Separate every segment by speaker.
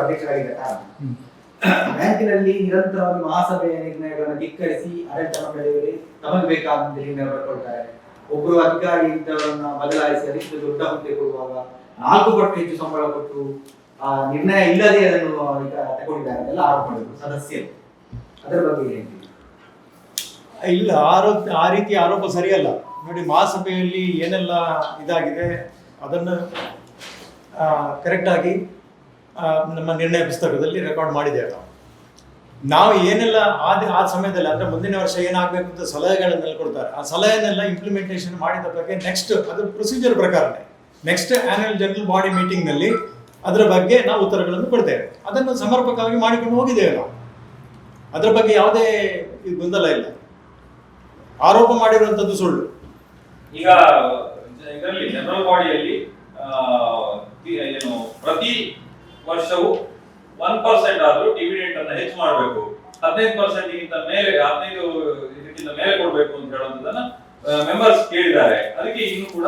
Speaker 1: ಅಧ್ಯಕ್ಷರಾಗಿದ್ದ ಕಾರಣ. ಬ್ಯಾಂಕಿನಲ್ಲಿ ನಿರಂತರವಾಗಿ ಮಹಾಸಭೆಯ ನಿರ್ಣಯಗಳನ್ನು ಧಿಕ್ಕರಿಸಿ ಆಡಳಿತ ಮಂಡಳಿಯಲ್ಲಿ ತಮಗೆ ಬೇಕಾದ ನಿರ್ಣಯ ಪಡ್ಕೊಳ್ತಾರೆ. ಒಬ್ಬರು ಅಧಿಕಾರಿ ಇದ್ದವರನ್ನ ಬದಲಾಯಿಸಿ ಅದಕ್ಕೆ ದೊಡ್ಡ ಹುದ್ದೆ ಕೊಡುವಾಗ ನಾಲ್ಕು ಪಟ್ಟು ಹೆಚ್ಚು ಸಂಬಳ ಕೊಟ್ಟು ಆ ನಿರ್ಣಯ ಇಲ್ಲದೆ ಅದನ್ನು ಈಗ ತಗೊಂಡಿದ್ದಾರೆ ಎಲ್ಲ ಆರೋಪ ಮಾಡಿದ್ರು ಸದಸ್ಯರು. ಅದರ ಬಗ್ಗೆ ಹೇಳ್ತೀವಿ
Speaker 2: ಇಲ್ಲ ಆರೋಪ ಆ ರೀತಿ ಆರೋಪ ಸರಿಯಲ್ಲ. ನೋಡಿ ಮಹಾಸಭೆಯಲ್ಲಿ ಏನೆಲ್ಲ ಇದಾಗಿದೆ ಅದನ್ನು ಕರೆಕ್ಟಾಗಿ ನಮ್ಮ ನಿರ್ಣಯ ಪುಸ್ತಕದಲ್ಲಿ ರೆಕಾರ್ಡ್ ಮಾಡಿದ್ದೇವೆ ನಾವು ನಾವು ಏನೆಲ್ಲ ಆ ಆ ಸಮಯದಲ್ಲಿ ಅಂದರೆ ಮುಂದಿನ ವರ್ಷ ಏನಾಗಬೇಕು ಅಂತ ಸಲಹೆಗಳನ್ನೆಲ್ಲ ಕೊಡ್ತಾರೆ ಆ ಸಲಹೆನೆಲ್ಲ ಇಂಪ್ಲಿಮೆಂಟೇಷನ್ ಮಾಡಿದ ಬಗ್ಗೆ ನೆಕ್ಸ್ಟ್ ಅದು ಪ್ರೊಸೀಜರ್ ಪ್ರಕಾರನೇ. ನೆಕ್ಸ್ಟ್ ಆನ್ಯುವಲ್ ಜನರಲ್ ಬಾಡಿ ಮೀಟಿಂಗ್ನಲ್ಲಿ ಅದರ ಬಗ್ಗೆ ನಾವು ಉತ್ತರಗಳನ್ನು ಕೊಡ್ತೇವೆ. ಅದನ್ನು ಸಮರ್ಪಕವಾಗಿ ಮಾಡಿಕೊಂಡು ಹೋಗಿದ್ದೇವೆ ನಾವು. ಅದರ ಬಗ್ಗೆ ಯಾವುದೇ ಗೊಂದಲ ಇಲ್ಲ. ಆರೋಪ ಮಾಡಿರುವಂತದ್ದು ಸುಳ್ಳು.
Speaker 3: ಈಗ, ಇದರಲ್ಲಿ ಜನರಲ್ ಬಾಡಿಯಲ್ಲಿ ಏನು, ಪ್ರತಿ ವರ್ಷವು ಒನ್ ಪರ್ಸೆಂಟ್ ಆದ್ರೂ ಡಿವಿಡೆಂಟ್ ಅನ್ನ ಹೆಚ್ಚು ಮಾಡಬೇಕು. ಹದಿನೈದು ಪರ್ಸೆಂಟ್ ಗಿಂತ ಮೇಲೆ, ಹದಿನೈದು ಇದಕ್ಕಿಂತ ಮೇಲೆ ಕೊಡಬೇಕು ಅಂತ ಹೇಳುವಂತದನ್ನ ಮೆಂಬರ್ಸ್ ಕೇಳಿದ್ದಾರೆ. ಅದಕ್ಕೆ ಇನ್ನು ಕೂಡ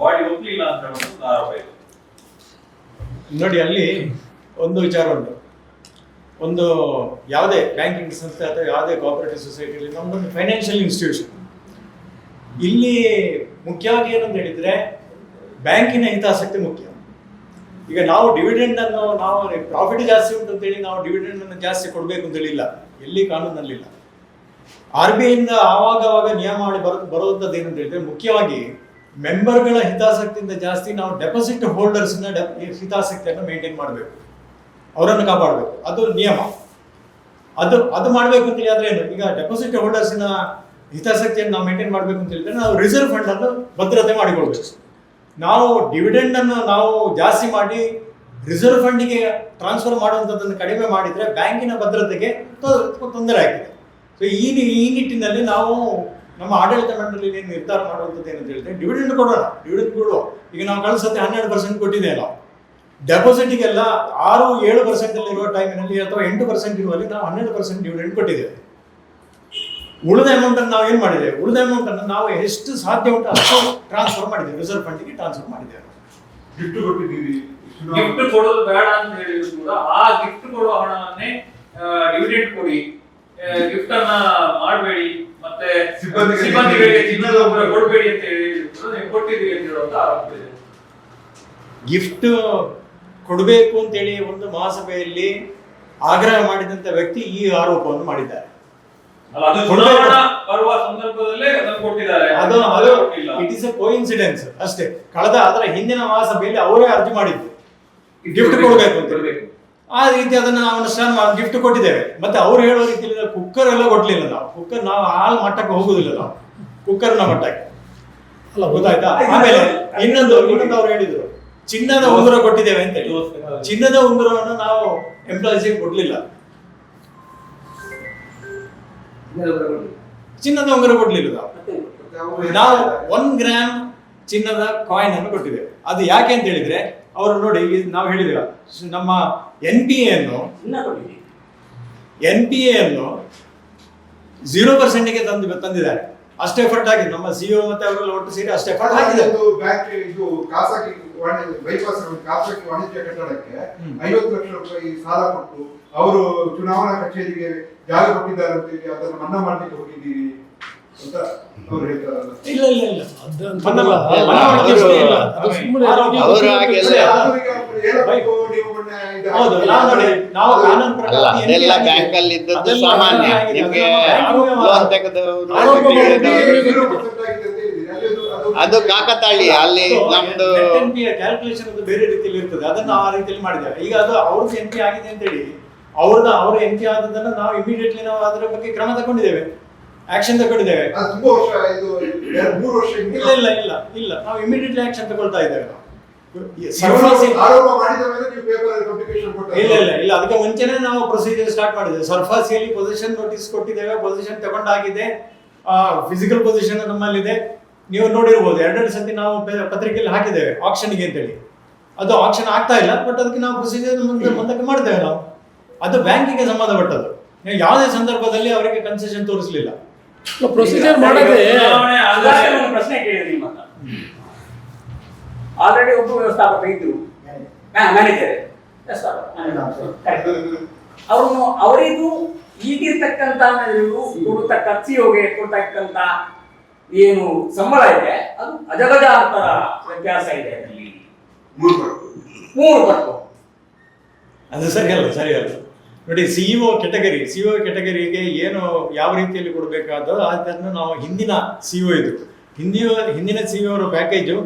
Speaker 3: ಬಾಡಿ ಒಪ್ಪಲಿಲ್ಲ ಅಂತ ಹೇಳುವಂತ ಆರೋಪ ಇದೆ.
Speaker 2: ನೋಡಿ, ಅಲ್ಲಿ ಒಂದು ವಿಚಾರ ಉಂಟು. ಒಂದು ಯಾವುದೇ ಬ್ಯಾಂಕಿಂಗ್ ಸಂಸ್ಥೆ ಅಥವಾ ಯಾವುದೇ ಕೋಆಪರೇಟಿವ್ ಸೊಸೈಟಿಯಲ್ಲಿ ನಮ್ಮದೊಂದು ಫೈನಾನ್ಷಿಯಲ್ ಇನ್ಸ್ಟಿಟ್ಯೂಷನ್ ಇಲ್ಲಿ ಮುಖ್ಯವಾಗಿ ಏನಂತ ಹೇಳಿದರೆ ಬ್ಯಾಂಕಿನ ಹಿತಾಸಕ್ತಿ ಮುಖ್ಯ. ಈಗ ನಾವು ಡಿವಿಡೆಂಡ್ ಅನ್ನು ನಾವು ಪ್ರಾಫಿಟ್ ಜಾಸ್ತಿ ಉಂಟು ಅಂತೇಳಿ ನಾವು ಡಿವಿಡೆಂಡ್ ಅನ್ನು ಜಾಸ್ತಿ ಕೊಡಬೇಕು ಅಂತ ಹೇಳಿಲ್ಲ. ಎಲ್ಲಿ ಕಾನೂನಲ್ಲಿಲ್ಲ. ಆರ್ ಬಿ ಐಯಿಂದ ಆವಾಗ ಆವಾಗ ನಿಯಮ ಮಾಡಿ ಬರೋ ಬರುವಂಥದ್ದು ಏನಂತ ಹೇಳಿದ್ರೆ ಮುಖ್ಯವಾಗಿ ಮೆಂಬರ್ಗಳ ಹಿತಾಸಕ್ತಿಯಿಂದ ಜಾಸ್ತಿ ನಾವು ಡೆಪಾಸಿಟ್ ಹೋಲ್ಡರ್ಸ್ನ ಹಿತಾಸಕ್ತಿಯನ್ನು ಮೇಂಟೈನ್ ಮಾಡಬೇಕು. ಅವರನ್ನು ಕಾಪಾಡಬೇಕು. ಅದು ನಿಯಮ. ಅದು ಅದು ಮಾಡಬೇಕು ಅಂತ ಹೇಳಿದ್ರೆ ಏನು? ಈಗ ಡೆಪಾಸಿಟ್ ಹೋಲ್ಡರ್ಸ್ನ ಹಿತಾಸಕ್ತಿಯನ್ನು ನಾವು ಮೇಂಟೈನ್ ಮಾಡಬೇಕು ಅಂತ ಹೇಳಿದ್ರೆ ನಾವು ರಿಸರ್ವ್ ಫಂಡ್ ಅನ್ನು ಭದ್ರತೆ ಮಾಡಿಕೊಳ್ಬೇಕು. ನಾವು ಡಿವಿಡೆಂಡ್ ಅನ್ನು ನಾವು ಜಾಸ್ತಿ ಮಾಡಿ ರಿಸರ್ವ್ ಫಂಡಿಗೆ ಟ್ರಾನ್ಸ್ಫರ್ ಮಾಡುವಂಥದ್ದನ್ನು ಕಡಿಮೆ ಮಾಡಿದರೆ ಬ್ಯಾಂಕಿನ ಭದ್ರತೆಗೆ ತೊಂದರೆ ಆಗಿದೆ ಸೊ ಈ ಈ ನಿಟ್ಟಿನಲ್ಲಿ ನಾವು ನಮ್ಮ ಆಡಳಿತ ಮಂಡಳಿ ಏನು ನಿರ್ಧಾರ ಮಾಡುವಂಥದ್ದು ಏನಂತ ಹೇಳಿದ್ರೆ ಡಿವಿಡೆಂಡ್ ಕೊಡೋಣ. ಡಿವಿಡೆಂಡ್ ಕೊಡುವ. ಈಗ ನಾವು ಕಳಿಸತ್ತೆ ಹನ್ನೆರಡು ಪರ್ಸೆಂಟ್ ಕೊಟ್ಟಿದ್ದೇವೆ ನಾವು ಡೆಪಾಸಿಟಿಗೆಲ್ಲ ಆರು, ಏಳು ಪರ್ಸೆಂಟ್ ಇರುವ ಟೈಮಿನಲ್ಲಿ ಅಥವಾ ಎಂಟು ಪರ್ಸೆಂಟ್ ಇರುವಲ್ಲಿ ನಾವು ಹನ್ನೆರಡು ಪರ್ಸೆಂಟ್ ಡಿವಿಡೆಂಡ್ ಕೊಟ್ಟಿದ್ದೇವೆ. ಉಳಿದ ಅಮೌಂಟ್ ಅನ್ನು ನಾವು ಏನು ಮಾಡಿದ್ದೇವೆ ಉಳಿದ ಅಮೌಂಟ್ ಅನ್ನು ನಾವು ಎಷ್ಟು ಸಾಧ್ಯ ಉಂಟು ಅಷ್ಟು ಟ್ರಾನ್ಸ್ಫರ್ ಮಾಡಿದ್ದೇವೆ ರಿಸರ್ವ್ ಫಂಡಿಗೆ ಟ್ರಾನ್ಸ್ಫರ್ ಮಾಡಿದ್ದೇವೆ
Speaker 4: ಗಿಫ್ಟ್ ಕೊಟ್ಟಿದ್ದೀವಿ
Speaker 3: ಗಿಫ್ಟ್ ಕೊಡೋದು ಬೇಡ ಅಂತ ಹೇಳಿದ್ರು ಕೂಡ ಆ ಗಿಫ್ಟ್ ಕೊಡುವ ಹಣವನ್ನೇ ಡಿವಿಡೆಂಟ್ ಕೊಡಿ. ಗಿಫ್ಟ್ ಅನ್ನ ಮಾಡಬೇಡಿ. ಮತ್ತೆ
Speaker 4: ಸಿಬ್ಬಂದಿಗಳಿಗೆ
Speaker 3: ಸಿಬ್ಬಂದಿಗಳಿಗೆ ಚಿನ್ನದ ಉಂಗುರ ಕೊಡಬೇಡಿ ಅಂತ ಹೇಳಿ ಕೊಟ್ಟಿದ್ದೀವಿ ಅಂತ ಹೇಳುವಂತ ಆರೋಪ ಇದೆ.
Speaker 2: ಗಿಫ್ಟ್ ಕೊಡಬೇಕು ಅಂತೇಳಿ ಒಂದು ಮಹಾಸಭೆಯಲ್ಲಿ ಆಗ್ರಹ ಮಾಡಿದಂಥ ವ್ಯಕ್ತಿ ಈ ಆರೋಪವನ್ನು ಮಾಡಿದ್ದಾರೆ. ಇಟ್ ಇಸ್ ಎ ಕೋಇನ್ಸಿಡೆನ್ಸ್ ಅಷ್ಟೇ. ಕಳೆದ ಅದರ ಹಿಂದಿನ ಮಹಾಸಭೆಯಲ್ಲಿ ಅವರೇ ಅರ್ಜಿ ಮಾಡಿದ್ರು ಗಿಫ್ಟ್ ಕೊಡಬೇಕು ಅಂತ. ಆ ರೀತಿ ಅದನ್ನ ನಾವು ಅನುಷ್ಠಾನ ಮಾಡಿ ಗಿಫ್ಟ್ ಕೊಟ್ಟಿದ್ದೇವೆ. ಮತ್ತೆ ಅವ್ರು ಹೇಳೋ ರೀತಿಯಲ್ಲಿ ಕುಕ್ಕರ್ ಎಲ್ಲ ಕೊಡ್ಲಿಲ್ಲ ನಾವು. ಕುಕ್ಕರ್ ನಾವು ಹಾಲ್ ಮಟ್ಟಕ್ಕೆ ಹೋಗುದಿಲ್ಲ ನಾವು. ಕುಕ್ಕರ್ನ ಮಟ್ಟಕ್ಕೆ. ಅಲ್ಲ ಗೊತ್ತಾಯ್ತಾ? ಆಮೇಲೆ ಇನ್ನೊಂದು ಇನ್ನೊಂದು ಅವ್ರು ಹೇಳಿದ್ರು. ಚಿನ್ನದ ಉಂಗುರ ಕೊಟ್ಟಿದ್ದೇವೆ ಅಂತ ಹೇಳಿ. ಚಿನ್ನದ ಉಂಗುರವನ್ನು ನಾವು ಎಂಪ್ಲಾಯೀಸ್ಗೆ ಕೊಡ್ಲಿಲ್ಲ. ಚಿನ್ನದ ಉಂಗುರ ಕೊಡ್ಲಿಲ್ಲ. ನಾವು ಒನ್ ಗ್ರಾಮ್ ಚಿನ್ನದ ಕಾಯಿನ್ ಅನ್ನು ಕೊಟ್ಟಿದೆ ಅದು ಯಾಕೆ ಅಂತ ಹೇಳಿದ್ರೆ ಅವರು ನೋಡಿ ನಾವು ಹೇಳಿದ್ದೇವೆ ನಮ್ಮ ಎನ್ ಪಿ ಎನ್ನು ಎನ್ ಪಿ ಎನ್ನು ಝೀರೋ ಪರ್ಸೆಂಟ್ಗೆ ತಂದು ತಂದಿದ್ದಾರೆ. ಅಷ್ಟೇ ಎಫರ್ಟ್ ಆಗಿದೆ. ನಮ್ಮ ಸಿಇಒ ಮತ್ತೆ ಅವರೆಲ್ಲ ಒಟ್ಟು ಸೇರಿ ಅಷ್ಟೇ ಎಫರ್ಟ್
Speaker 4: ಆಗಿದೆ. ಬ್ಯಾಂಕ್ ಇದು ಖಾಸಗಿ ಬೈಪಾಸ್ ಖಾಸಗಿ ವಾಣಿಜ್ಯ ಕಟ್ಟಡಕ್ಕೆ. ಐವತ್ತು ಲಕ್ಷ ರೂಪಾಯಿ ಸಾಲ ಕೊಟ್ಟು ಅವರು ಚುನಾವಣಾ ಕಚೇರಿಗೆ ಜಾಗ ಕೊಟ್ಟಿದ್ದಾರೆ ಅಂತ ಹೇಳಿ ಅದನ್ನು ಮನ್ನಾ ಮಾಡ್ಲಿಕ್ಕೆ ಹೋಗಿದ್ದೀರಿ. ಅಂತ ಅವ್ರು ಹೇಳ್ತಾರಲ್ಲ.
Speaker 2: ಇಲ್ಲ ಇಲ್ಲ ಇಲ್ಲ. ಮನ್ನಾ
Speaker 5: ಅಲ್ಲ,
Speaker 2: ಮನ್ನಾ ಇಲ್ಲ.
Speaker 5: ಅದು ಸುಮ್ಮನೆ
Speaker 2: ಆರೋಪ.
Speaker 5: ಅವರು ಹಾಗೆಲ್ಲ-
Speaker 4: ಅದೇ ಆಧುನಿಕ ಹೇಳಬೇಕು? ನೀವು
Speaker 2: ಹೌದು
Speaker 4: ಹಾಕಿದ್ದೀರಿ.
Speaker 2: ನಾವು ನಾವು ಕಾನೂನು ಪ್ರಕಾರ
Speaker 5: ಅಲ್ಲ
Speaker 2: NP
Speaker 5: ಅದೆಲ್ಲ ಬ್ಯಾಂಕ್ ಅಲ್ಲಿ ಇದ್ದದ್ದು ಸಾಮಾನ್ಯ. ನಿಮ್ಗೆ ಲೋನ್ ತೆಗೆದವರು
Speaker 2: ಮಾಡಿದ್ದೀರಿ.
Speaker 4: ಅದು-
Speaker 5: ಕಾಕತಾಳಿ ಅಲ್ಲಿ ನಮ್ದು
Speaker 2: ಕ್ಯಾಲ್ಕುಲೇಷನ್ ಅದು ಬೇರೆ ರೀತಿಯಲ್ಲಿ ಇರ್ತದೆ. ಅದನ್ನ ಆ ರೀತಿಯಲ್ಲಿ ಮಾಡಿದ್ದೇವೆ ಈಗ ಅದು ಅವ್ರದ್ದು ಎನ್ ಪಿ ಆಗಿದೆ ಅಂತ ಹೇಳಿ ಅವ್ರದ್ದು ಅವ್ರ ಎನ್ ಪಿ ಆದದನ್ನ ನಾವು ಇಮಿಡಿಯೇಟ್ಲಿ ನಾವು ಅದರ ಬಗ್ಗೆ ಕ್ರಮ ತಗೊಂಡಿದ್ದೇವೆ. ಆಕ್ಷನ್ ತಗೊಂಡಿದ್ದೇವೆ.
Speaker 4: ತುಂಬಾ ವರ್ಷ ಇದು ಎರಡು ಮೂರು ವರ್ಷ
Speaker 2: ಇಲ್ಲ ಇಲ್ಲ ಇಲ್ಲ ಇಲ್ಲ. ನಾವು ಇಮಿಡಿಯೇಟ್ಲಿ ಆಕ್ಷನ್ ತಗೊಳ್ತಾ ಇದ್ದೇವೆ. ನಾವು ಇಲ್ಲ ಇಲ್ಲ ಇಲ್ಲ. ಅದಕ್ಕೆ ಮುಂಚೆನೆ ನಾವು ಪ್ರೊಸೀಜರ್ ಸ್ಟಾರ್ಟ್ ಮಾಡಿದ್ದೇವೆ. ಸರ್ಫಾಸಿಯಲ್ಲಿ ಪೊಸಿಷನ್ ನೋಟಿಸ್ ಕೊಟ್ಟಿದ್ದೇವೆ. ಪೊಸಿಷನ್ ತಗೊಂಡಾಗಿದೆ. ಫಿಸಿಕಲ್ ಪೊಸಿಷನ್ ನಮ್ಮಲ್ಲಿದೆ. ನೀವು ನೋಡಿರ್ಬೋದು. ಎರಡೆರಡು ಸತಿ ನಾವು ಪತ್ರಿಕೆಯಲ್ಲಿ ಹಾಕಿದ್ದೇವೆ. ಆಕ್ಷನ್ಗೆ ಅಂತೇಳಿ. ಅದು ಆಕ್ಷನ್ ಆಗ್ತಾ ಇಲ್ಲ. ಬಟ್ ಅದಕ್ಕೆ ನಾವು ಪ್ರೊಸೀಜರ್ ಮುಂದೆ ಮುಂದಕ್ಕೆ ಮಾಡ್ತೇವೆ ನಾವು. ಅದು ಬ್ಯಾಂಕಿಗೆ ಸಂಬಂಧಪಟ್ಟದ್ದು. ನೀವು ಯಾವುದೇ ಸಂದರ್ಭದಲ್ಲಿ ಅವರಿಗೆ ಕನ್ಸೆಷನ್ ತೋರಿಸಲಿಲ್ಲ.
Speaker 6: ಪ್ರೊಸೀಜರ್ ಮಾಡದೆ
Speaker 7: ಪ್ರಶ್ನೆ ಕೇಳಿದ್ರಿ ಆಲ್ರೆಡಿ ಒಬ್ಬ ವ್ಯವಸ್ಥಾಪಕ ಇದ್ರು. ಮ್ಯಾನೇಜರ್. ಅವ್ರನ್ನು ಅವರಿಗೂ ಈಗಿರ್ತಕ್ಕಂತ ಇವ್ರು ಕೊಡತಕ್ಕ ಸಿಒಗೆ ಕೊಡ್ತಕ್ಕಂತ ಏನು ಸಂಬಳ ಇದೆ ಅದು ಅಜಗಜಾಂತರ ವ್ಯತ್ಯಾಸ ಇದೆ ಅದರಲ್ಲಿ.
Speaker 4: ಮೂರು ಪಟ್ಟು
Speaker 2: ಅದು ಸರಿ ಅಲ್ಲ ಸರಿ ಅಲ್ಲ ನೋಡಿ ಸಿಇಒ ಕೆಟಗರಿ ಸಿಇಒ ಕೆಟಗರಿಗೆ ಏನು ಯಾವ ರೀತಿಯಲ್ಲಿ ಕೊಡಬೇಕಾದೋ ಅದನ್ನು ನಾವು ಹಿಂದಿನ ಸಿಇಒ ಇದು. ಹಿಂದಿನ ಹಿಂದಿನ ಸಿಇಒರ ಪ್ಯಾಕೇಜು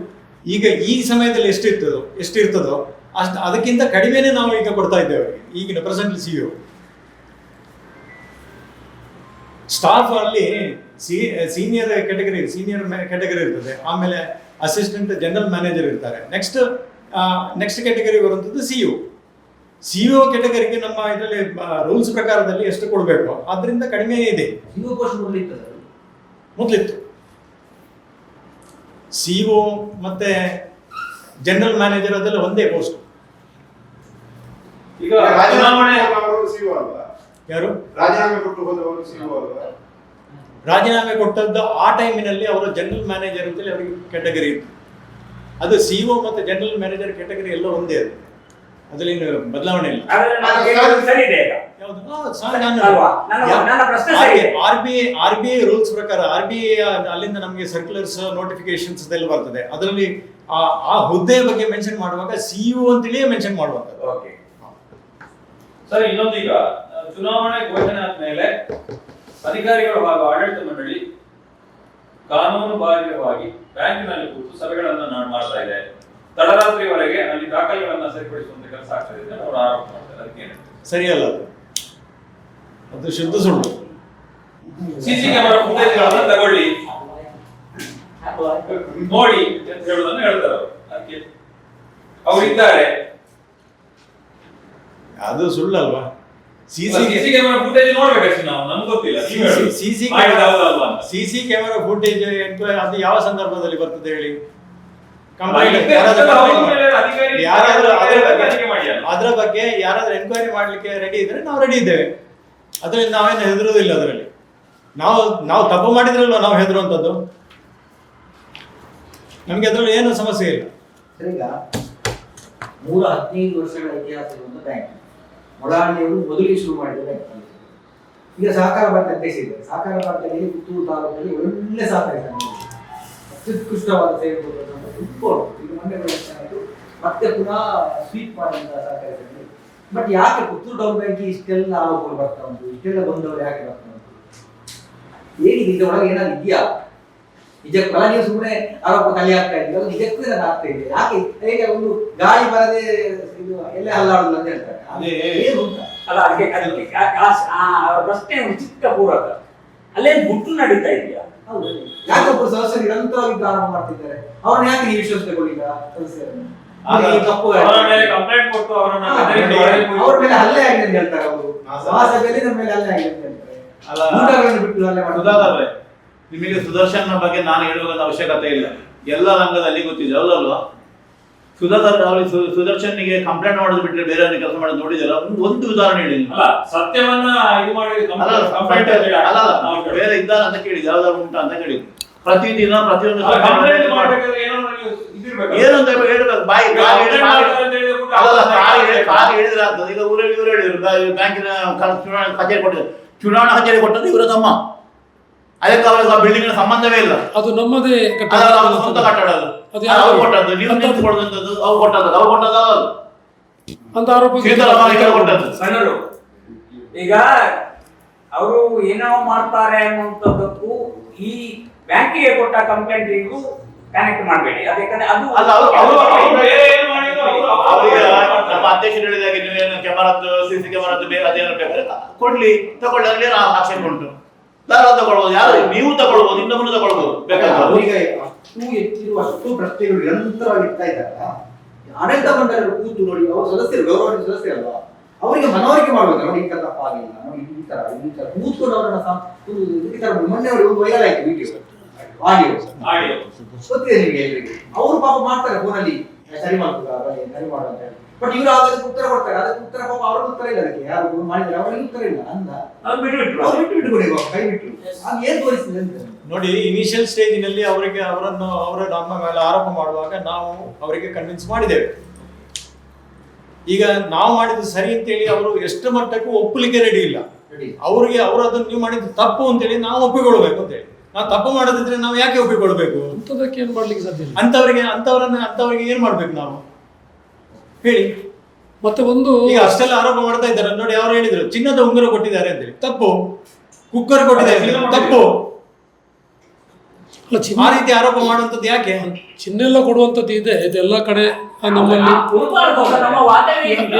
Speaker 2: ಈಗ ಈ ಸಮಯದಲ್ಲಿ ಎಷ್ಟಿರ್ತದೋ ಎಷ್ಟಿರ್ತದೋ ಅಷ್ಟು, ಅದಕ್ಕಿಂತ ಕಡಿಮೆನೇ ನಾವು ಈಗ ಕೊಡ್ತಾ ಇದ್ದೇವೆ, ಈಗಿನ ಪ್ರೆಸೆಂಟ್ ಸಿಇಒ ಸ್ಟಾಫ್ ಅಲ್ಲಿ C senior category senior category ಇರ್ತದೆ. ಆಮೇಲೆ ಅಸಿಸ್ಟೆಂಟ್ ಜನರಲ್ ಮ್ಯಾನೇಜರ್ ಇರ್ತಾರೆ. ನೆಕ್ಸ್ಟ್ ನೆಕ್ಸ್ಟ್ ಕೆಟಗರಿ ಬರುವಂಥದ್ದು ಸಿ ಯು ಸಿ ಒ ಕೆಟಗರಿಗೆ ನಮ್ಮ ಇದರಲ್ಲಿ ರೂಲ್ಸ್ ಪ್ರಕಾರದಲ್ಲಿ ಎಷ್ಟು ಕೊಡಬೇಕು ಅದರಿಂದ ಕಡಿಮೆ ಇದೆ.
Speaker 1: ಅದು.
Speaker 2: ಮೊದಲಿತ್ತು ಸಿ ಒ ಮತ್ತೆ ಜನರಲ್ ಮ್ಯಾನೇಜರ್ ಅದೆಲ್ಲ ಒಂದೇ ಪೋಸ್ಟ್
Speaker 3: ಈಗ
Speaker 4: ರಾಜೀನಾಮೆ ಅಲ್ವಾ?
Speaker 2: ಯಾರು?
Speaker 4: ರಾಜೀನಾಮೆ ಕೊಟ್ಟು
Speaker 2: ರಾಜೀನಾಮೆ ಕೊಟ್ಟದ್ದು ಆ ಟೈಮಿನಲ್ಲಿ ಅವರು ಜನರಲ್ ಮ್ಯಾನೇಜರ್ ಅಂತೇಳಿ ಅವರಿಗೆ ಕೆಟಗರಿ ಇತ್ತು. ಅದು ಸಿ ಒ ಮತ್ತು ಜನರಲ್ ಮ್ಯಾನೇಜರ್ ಕೆಟಗರಿ ಎಲ್ಲ ಒಂದೇ ಅದು. ಅದರಲ್ಲಿ ಬದಲಾವಣೆ ಇಲ್ಲ
Speaker 7: ಆದ್ರೆ ನಾನು ಕೇಳೋದು ಸರಿ ಇದೆ ಈಗ
Speaker 2: ಯಾವುದು? ಆ, ಸಾಧಾರಣ.
Speaker 7: ಅಲ್ವಾ? ನನ್ನ- ನನ್ನ ಪ್ರಶ್ನೆ ಸರಿ ಇದೆ.
Speaker 2: R B R B I rules ಪ್ರಕಾರ ಆರ್ ಬಿ ಐ ಅಲ್ಲಿಂದ ನಮಗೆ ಸರ್ಕ್ಯುಲರ್ಸ್ ನೋಟಿಫಿಕೇಶನ್ಸ್ ಎಲ್ಲ ಬರ್ತದೆ ಅದರಲ್ಲಿ ಆ ಆ ಹುದ್ದೆಯ ಬಗ್ಗೆ ಮೆನ್ಷನ್ ಮಾಡುವಾಗ ಸಿ ಯು ಅಂತೇಳಿ ಮೆನ್ಷನ್ ಮಾಡುವಂಥದ್ದು
Speaker 7: ಓಕೆ
Speaker 3: ಸರ್ ಇನ್ನೊಂದು ಈಗ ಚುನಾವಣೆ ಘೋಷಣೆ ಆದ್ಮೇಲೆ ಅಧಿಕಾರಿಗಳು ಹಾಗೂ ಆಡಳಿತ ಮಂಡಳಿ ಕಾನೂನು ಬಾಹಿರವಾಗಿ ಬ್ಯಾಂಕಿನಲ್ಲಿ ಕೂತು ಸಭೆಗಳನ್ನು ನಾ- ಮಾಡ್ತಾ ಇದೆ ತಡರಾತ್ರಿವರೆಗೆ ಅಲ್ಲಿ ದಾಖಲೆಗಳನ್ನ ಸರಿಪಡಿಸುವಂತ ಕೆಲಸ ಆಗ್ತಾ ಇದೆ. ಅವರು ಆರೋಪ ಮಾಡ್ತಾರೆ. ಅದಕ್ಕೆ
Speaker 2: ಸರಿಯಲ್ಲ ಅದು. ಶುದ್ಧ ಸುಳ್ಳು.
Speaker 3: ಸಿಸಿ ಕ್ಯಾಮೆರಾ ಫುಟೇಜ್ಗಳನ್ನ ತಗೊಳ್ಳಿ. ನೋಡಿ ಅಂತ ಹೇಳುದನ್ನು ಹೇಳ್ತಾರೆ ಅವರು. ಅದಕ್ಕೆ ಅವ್ರು ಇದ್ದಾರೆ.
Speaker 2: ಅದು ಸುಳ್ಳಲ್ವಾ?
Speaker 3: ಸಿಸಿ ಕ್ಯಾಮೆರಾ ಫುಟೇಜ್ ನೋಡ್ಬೇಕಷ್ಟೇ ನಾವು. ನಮ್ಗೆ ಗೊತ್ತಿಲ್ಲ. ಸಿಸಿ ಕ್ಯಾಮೆರಾ
Speaker 2: ಸಿ ಸಿ
Speaker 3: ಮಾಡಿದ್ದು ಹೌದಲ್ವಾ ಅಂತ.
Speaker 2: ಸಿ ಸಿ ಕ್ಯಾಮೆರಾ ಫುಟೇಜ್ ಅದು ಯಾವ ಸಂದರ್ಭದಲ್ಲಿ ಬರ್ತದೆ ಹೇಳಿ? ಅದ್ರ ಬಗ್ಗೆ ಯಾರಾದ್ರೂ ಎನ್ಕ್ವೈರಿ ಮಾಡ್ಲಿಕ್ಕೆ ರೆಡಿ ಇದ್ರೆ ನಾವು ರೆಡಿ ಇದ್ದೇವೆ. ಅದರಲ್ಲಿ ನಾವೇನು ಹೆದರುವುದಿಲ್ಲ ಅದರಲ್ಲಿ. ನಾವು ನಾವು ತಪ್ಪು ಮಾಡಿದ್ರಲ್ವ ನಾವು ಹೆದರುವಂಥದ್ದು? ನಮ್ಗೆ ಅದರಲ್ಲಿ ಏನು ಸಮಸ್ಯೆ ಇಲ್ಲ.
Speaker 1: ಈಗ ನೂರ ಹದಿನೈದು ವರ್ಷಗಳ ಇತಿಹಾಸ ಒಂದು ಬ್ಯಾಂಕ್ ಮೊಳಾಣಿಯವರು ಮೊದಲಿಗೆ ಶುರು ಮಾಡಿದ ಬ್ಯಾಂಕ್ ಈಗ ಸಹಕಾರ ಭಾರತ ಅಧ್ಯಕ್ಷ ಇದೆ ಸಹಕಾರ ಭಾರತದಲ್ಲಿ ಪುತ್ತೂರು ತಾಲೂಕಲ್ಲಿ ಒಳ್ಳೆ ಸಹಕಾರಿ ಸಂಘ. ಅತ್ಯುತ್ಕೃಷ್ಟವಾದ ಸೇವೆ ಕೊಡುವಂತಹ ಫುಟ್ಬಾಲ್ ಈಗ ಮೊನ್ನೆ election ಮತ್ತೆ ಪುನಃ ಸ್ವೀಟ್ ಮಾಡಿದ ಸಹಕಾರದಲ್ಲಿ. ಬಟ್ ಯಾಕೆ ಪುತ್ತೂರು ಡೌನ್ ಬ್ಯಾಂಕ್ ಇಷ್ಟೆಲ್ಲ ಆರೋಪಗಳು ಬರ್ತಾ ಉಂಟು? ಇಷ್ಟೆಲ್ಲ ಬಂದವರು ಯಾಕೆ ಬರ್ತಾ ಉಂಟು? ಏನಿದೆ? ಇದರೊಳಗೆ ಏನಾದ್ರು ಇದೆಯಾ? ನಿಜಕ್ಕಲ್ಲ ನೀವು ಸುಮ್ಮನೆ ಆರೋಪ ಕಲಿ ಆಗ್ತಾ ಇದ್ದೀವಿ. ಅದು ನಿಜಕ್ಕೂ ಇದನ್ನು ಆಗ್ತಾ ಇದೆ. ಯಾಕೆ? ಹೇಗೆ ಒಂದು ಗಾಳಿ ಬರದೆ ಇದು ಎಲ್ಲ ಹಲ್ಲಾಡುದು ಅಂತ ಹೇಳ್ತಾರೆ. ಏನು ಅಂತ
Speaker 7: ಅಲ್ಲ ಅದಕ್ಕೆ ಅದಕ್ಕೆ ಪ್ರಶ್ನೆ ಚಿಕ್ಕ ಪೂರಕ. ಅಲ್ಲೇ ಗುಟ್ಟು ನಡೀತಾ ಇದೆಯಾ?
Speaker 1: ಹೌದು. ಯಾಕೆ ಒಬ್ಬರು ಸದಸ್ಯರು ನಿರಂತರವಾಗಿ ಪ್ರಾರಂಭ ಮಾಡ್ತಿದ್ದಾರೆ? ಅವ್ರನ್ನ ಯಾಕೆ ನೀವು ವಿಶ್ವಾಸ ತಗೊಳ್ಳಿಲ್ಲ? ಸದಸ್ಯರನ್ನು
Speaker 3: ಆಗ
Speaker 1: ಈ ತಪ್ಪು
Speaker 3: ಅವರ ಕಂಪ್ಲೇಂಟ್ ಕೊಟ್ಟು ಅವರನ್ನ
Speaker 1: ಅವ್ರ ಮೇಲೆ ಹಲ್ಲೆ ಆಗಿದೆ ಅಂತ ಹೇಳ್ತಾರೆ ಅವರು. ಮಹಾಸಭೆಯಲ್ಲಿ ನಮ್ಮ ಮೇಲೆ ಹಲ್ಲೆ ಆಗಿದೆ ಅಂತ ಹೇಳ್ತಾರೆ.
Speaker 8: ಅಲ್ಲ
Speaker 1: ಊಟಗಳನ್ನು ಬಿಟ್ಟು ಹಲ್ಲೆ
Speaker 8: ಸುಧಾಕರ್
Speaker 1: ಮಾಡ್ತಾರೆ
Speaker 8: ನಿಮಗೆ ಸುದರ್ಶನ್ ಬಗ್ಗೆ ನಾನು ಹೇಳುವಂತ ಅವಶ್ಯಕತೆ ಇಲ್ಲ. ಎಲ್ಲ ರಂಗದಲ್ಲಿ ಗೊತ್ತಿದೆ ಹೌದಲ್ವಾ ಸುಧಾಕರ್ ಅವ್ರಿಗೆ ಸುದರ್ಶನ್ ಸುದರ್ಶನ್ಗೆ ಕಂಪ್ಲೇಂಟ್ ಮಾಡೋದು ಬಿಟ್ಟರೆ ಬೇರೆ ಕೆಲಸ ಮಾಡೋದು ನೋಡಿದಾರ ಒಂದು ಉದಾಹರಣೆ ಹೇಳಿ
Speaker 3: ಅಲ್ಲ ಸತ್ಯವನ್ನ ಇದು ಮಾಡಿ
Speaker 8: ಅಲ್ಲ
Speaker 3: ಕಂಪ್ಲೇಂಟ್
Speaker 8: ಅಲ್ಲ ಅಲ್ಲ,
Speaker 3: ನಾವು
Speaker 8: ಬೇರೆ ಇದ್ದಾರ ಅಂತ ಕೇಳಿದ ಯಾವ್ದಾದ್ರು ಉಂಟಾ ಅಂತ ಕೇಳಿದ್ರು ಪ್ರತಿದಿನ ಪ್ರತಿಯೊಂದು
Speaker 3: ಏನೋ
Speaker 8: ಏನು ಅಂತ ಹೇಳ್ಬೇಕು? ಬಾಯಿ ಕಾಲು
Speaker 3: ಹೇಳಿದ್ರೆ ಅವ್ರು
Speaker 8: ಆಗ್ತದೆ. ಈಗ ಊರಲ್ಲಿ ಇವರು ಹೇಳಿದ್ರು ಬ್ಯಾಂಕಿನ ಕಚೇರಿ ಕೊಟ್ಟಿದ್ರು. ಚುನಾವಣಾ ಕಚೇರಿ ಕೊಟ್ಟದ್ದು ಇವರ ತಮ್ಮ. ಅದಕ್ಕೆ ಅವರಿಗೆ ಬಿಲ್ಡಿಂಗ್ ಸಂಬಂಧವೇ ಇಲ್ಲ.
Speaker 6: ಅದು ನಮ್ಮದೇ ಕಟ್ಟಡ
Speaker 8: ಅದು ಸ್ವಂತ ಕಟ್ಟಡ ಅದು ಅವ್ರು ಕೊಟ್ಟದ್ದು ನೀವು
Speaker 6: ಅಂತ-
Speaker 8: ಅವ್ರು ಕೊಟ್ಟದ್ದು ಅವ್ರು ಕೊಟ್ಟದ್ದು ಅದು
Speaker 6: ಅಂತ ಆರೋಪ
Speaker 8: ಸೀತಾರಾಮಯ್ಯ ಕೊಟ್ಟದ್ದು
Speaker 7: ಸಣ್ಣರು ಈಗ ಅವರು ಏನೋ ಮಾಡ್ತಾರೆ ಅನ್ನುವಂಥದ್ದಕ್ಕೂ ಈ ಬ್ಯಾಂಕಿಗೆ ಕೊಟ್ಟ ಕಂಪ್ಲೇಂಟಿಗೂ ಕನೆಕ್ಟ್ ಮಾಡಬೇಡಿ. ಅದಕ್ಕೆ ಅದು
Speaker 8: ಅಲ್ಲ, ಅವ್ರು-
Speaker 3: ಅವ್ರು ಅವ್ರು ಬೇರೆ ಏನು ಮಾಡಿದ್ರು? ಅವ್ರು-
Speaker 8: ಅವರಿಗೆ
Speaker 3: ಅವ್ರು-
Speaker 8: ನಮ್ಮ ಅಧ್ಯಕ್ಷರು ಹೇಳಿದಾಗೆ ನೀವೇನು ಕ್ಯಾಮರಾದ್ದು ಸಿ ಸಿ ಕ್ಯಾಮರಾದ್ದು ಬೇರೆ ಅದೇನು ಬೇಕಾದ್ರೆ ಕೊಡ್ಲಿ ತಗೊಳ್ಳಿ ನಾನು ಏನು ಆಕ್ಷೇಪ ಉಂಟು. ಯಾರು ತಗೊಳ್ಬೋದು ಯಾರು? ನೀವು ತಗೊಳ್ಬೋದು ಇನ್ನೊಬ್ಬರು ತಗೊಳ್ಬೋದು. ಬೇಕಾದ್ರೆ
Speaker 1: ಅಷ್ಟು ಹೆಚ್ಚಿರುವ ಅಷ್ಟು ಪ್ರಶ್ನೆಗಳು ನಿರಂತರವಾಗಿ ಇರ್ತಾ ಇದ್ದಾಗ ಆಡಳಿತ ಮಂಡಳಿ ಕೂತು ನೋಡಿ ಅವರು ಸದಸ್ಯರು ಗೌರವ ಸದಸ್ಯರಲ್ವಾ? ಅವರಿಗೆ ಮನವರಿಕೆ ಮಾಡ್ಬೇಕು. ನೋಡಿ ಈ ತರ ತಪ್ಪಾಗಿಲ್ಲ ನೋಡಿ ಈ ತರ ಈ ತರ. ಕೂತ್ಕೊಂಡು ಅವರನ್ನ ಈ ತರ ಮೊನ್ನೆ ಅವರು ಒಂದು ವೈರಲ್ ಆಯ್ತು ವಿಡಿಯೋ ಆಡಿಯೋ
Speaker 3: ಆಡಿಯೋ.
Speaker 1: ಗೊತ್ತಿದೆ ನಿಮಗೆ ಹೇಳಿ ಅವರು ಪಾಪ ಮಾಡ್ತಾರೆ ಫೋನಲ್ಲಿ ಸರಿ ಮಾಡ್ತಾರೆ? ಬನ್ನಿ, ಸರಿ ಮಾಡು ಅಂತ ಹೇಳಿ. ಬಟ್ ಇವರು ಅದಕ್ಕೆ ಉತ್ತರ ಕೊಡ್ತಾರೆ. ಅದಕ್ಕೆ ಉತ್ತರ ಪಾಪ ಅವ್ರಿಗೆ ಉತ್ತರ ಇಲ್ಲ ಅದಕ್ಕೆ. ಯಾರು ಮಾಡಿದ್ರೆ ಅವರಿಗೆ ಉತ್ತರ ಇಲ್ಲ. ಅಂದ. ಬಿಟ್ಟು ಬಿಟ್ಟು ಬಿಟ್ಟು ಕೊಡಿ ಕೈ ಬಿಟ್ಟು ಅದು ಏನ್ ತೋರಿಸಿದೆ ಅಂತ
Speaker 2: ನೋಡಿ ಇನಿಷಿಯಲ್ ಸ್ಟೇಜಿನಲ್ಲಿ ಅವರಿಗೆ ಅವರನ್ನು ಅವರ ನಮ್ಮ ಮೇಲೆ ಆರೋಪ ಮಾಡುವಾಗ ನಾವು ಅವರಿಗೆ ಕನ್ವಿನ್ಸ್ ಮಾಡಿದ್ದೇವೆ. ಈಗ ನಾವು ಮಾಡಿದ್ದು ಸರಿ ಅಂತೇಳಿ ಅವರು ಎಷ್ಟು ಮಟ್ಟಕ್ಕೂ ಒಪ್ಪಲಿಕ್ಕೆ ರೆಡಿ ಇಲ್ಲ.
Speaker 1: ಅವರಿಗೆ
Speaker 2: ಅವ್ರಿಗೆ ಅವರು ಅದನ್ನು ನೀವು ಮಾಡಿದ್ದು ತಪ್ಪು ಅಂತೇಳಿ ನಾವು ಒಪ್ಪಿಕೊಳ್ಬೇಕು ಅಂತೇಳಿ ನಾವು ತಪ್ಪು ಮಾಡೋದಿದ್ರೆ ನಾವು ಯಾಕೆ ಒಪ್ಪಿಕೊಳ್ಬೇಕು
Speaker 6: ಅಂಥದಕ್ಕೆ ಏನು ಮಾಡ್ಲಿಕ್ಕೆ ಸಾಧ್ಯ ಇಲ್ಲ.
Speaker 2: ಅಂತವರಿಗೆ ಅಂತವರನ್ನ ಅಂತವರಿಗೆ ಏನ್ ಮಾಡ್ಬೇಕು ನಾವು? ಹೇಳಿ.
Speaker 6: ಮತ್ತೆ ಒಂದು
Speaker 2: ಈಗ ಅಷ್ಟೆಲ್ಲ ಆರೋಪ ಮಾಡ್ತಾ ಇದ್ದಾರೆ. ನೋಡಿ ಅವ್ರು ಹೇಳಿದ್ರು ಚಿನ್ನದ ಉಂಗುರ ಕೊಟ್ಟಿದ್ದಾರೆ ಅಂತೇಳಿ ತಪ್ಪು. ಕುಕ್ಕರ್ ಕೊಟ್ಟಿದ್ದಾರೆ ತಪ್ಪು. ಆ
Speaker 6: ಚಿನ್ನ
Speaker 2: ರೀತಿ ಆರೋಪ ಮಾಡುವಂತದ್ದು ಯಾಕೆ?
Speaker 6: ಚಿನ್ನ ಎಲ್ಲ ಕೊಡುವಂಥದ್ದು ಇದೆ ಇದೆಲ್ಲ ಕಡೆ ಆ ನಮ್ಮಲ್ಲಿ.